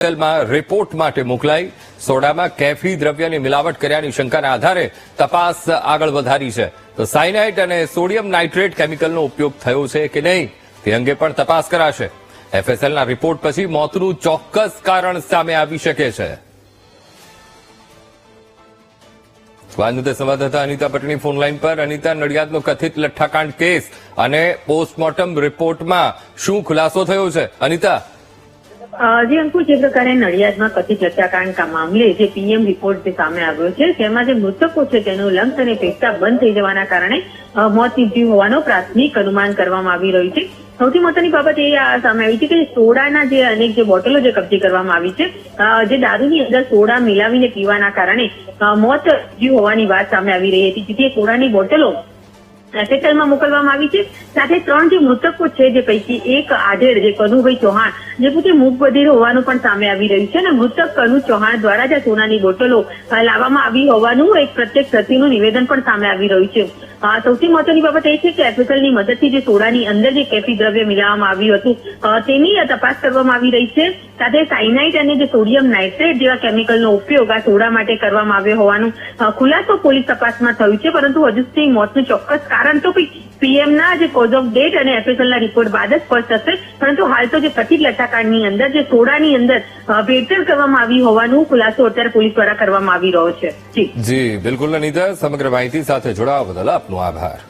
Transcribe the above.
હોસ્પિટલમાં રિપોર્ટ માટે મોકલાઈ. સોડામાં કેફી દ્રવ્યની મિલાવટ કર્યાની શંકાના આધારે તપાસ આગળ વધારી છે. તો સાયનાઇટ અને સોડિયમ નાઇટ્રેટ કેમિકલનો ઉપયોગ થયો છે કે નહીં, તે અંગે પણ તપાસ કરાશે. એફએસએલના રિપોર્ટ પછી મોતનું ચોક્કસ કારણ સામે આવી શકે છે. વાંધુતે સંવાદદાતા અનિતા પટણી ફોનલાઈન પર. અનિતા, નડિયાદનો કથિત લઠ્ઠાકાંડ કેસ અને પોસ્ટમોર્ટમ રિપોર્ટમાં શું ખુલાસો થયો છે? અનિતા જે અંકુર જે પ્રકારે નડિયાદમાં કથિત હત્યાકાંડ મામલે જે પીએમ રિપોર્ટ જે સામે આવ્યો છે, તેમાં જે મૃતકો છે તેનું લંગ્સ અને ફેફસા બંધ થઈ જવાના કારણે મોત નીપજ્યું હોવાનો પ્રાથમિક અનુમાન કરવામાં આવી રહ્યું છે. સૌથી મહત્વની બાબત એ સામે આવી છે કે સોડાના જે અનેક જે બોટલો જે કબજે કરવામાં આવી છે જે દારૂની અંદર સોડા મિલાવીને પીવાના કારણે મોત જીવ હોવાની વાત સામે આવી રહી હતી. જેથી સોડાની બોટલો હોસ્પિટલમાં મોકલવામાં આવી છે. સાથે ત્રણ જે મૃતકો છે જે પૈકી એક આધેડ, જે કનુભાઈ ચૌહાણ, જે પોતે મૂક બધિર હોવાનું પણ સામે આવી રહ્યું છે અને મૃતક કનુ ચૌહાણ દ્વારા જ સોનાની બોટલો લાવવામાં આવી હોવાનું એક પ્રત્યક્ષદર્શીનું નિવેદન પણ સામે આવી રહ્યું છે. સૌથી મહત્વની બાબત એ છે કે એફએસએલની મદદથી જે સોડાની અંદર જે કેફી દ્રવ્ય મિલાવવામાં આવ્યું હતું તેની તપાસ કરવામાં આવી રહી છે. સાથે સાયનાઇટ અને જે સોડિયમ નાઇટ્રેટ જેવા કેમિકલનો ઉપયોગ આ સોડા માટે કરવામાં આવ્યો હોવાનું ખુલાસો પોલીસ તપાસમાં થયું છે, પરંતુ હજુ સુધી મોતનું ચોક્કસ કારણ તો પીએમના જે કોઝ ઓફ ડેટ અને એફએસએલના રિપોર્ટ બાદ જ સ્પષ્ટ થશે. પરંતુ હાલ તો જે કથિત લટાકાંડની અંદર, જે સોડાની અંદર ભેળસેળ કરવામાં આવી હોવાનું ખુલાસો અત્યારે પોલીસ દ્વારા કરવામાં આવી રહ્યો છે. જી. બિલકુલ સમગ્ર માહિતી સાથે જોડાવા બદલ આપનો આભાર.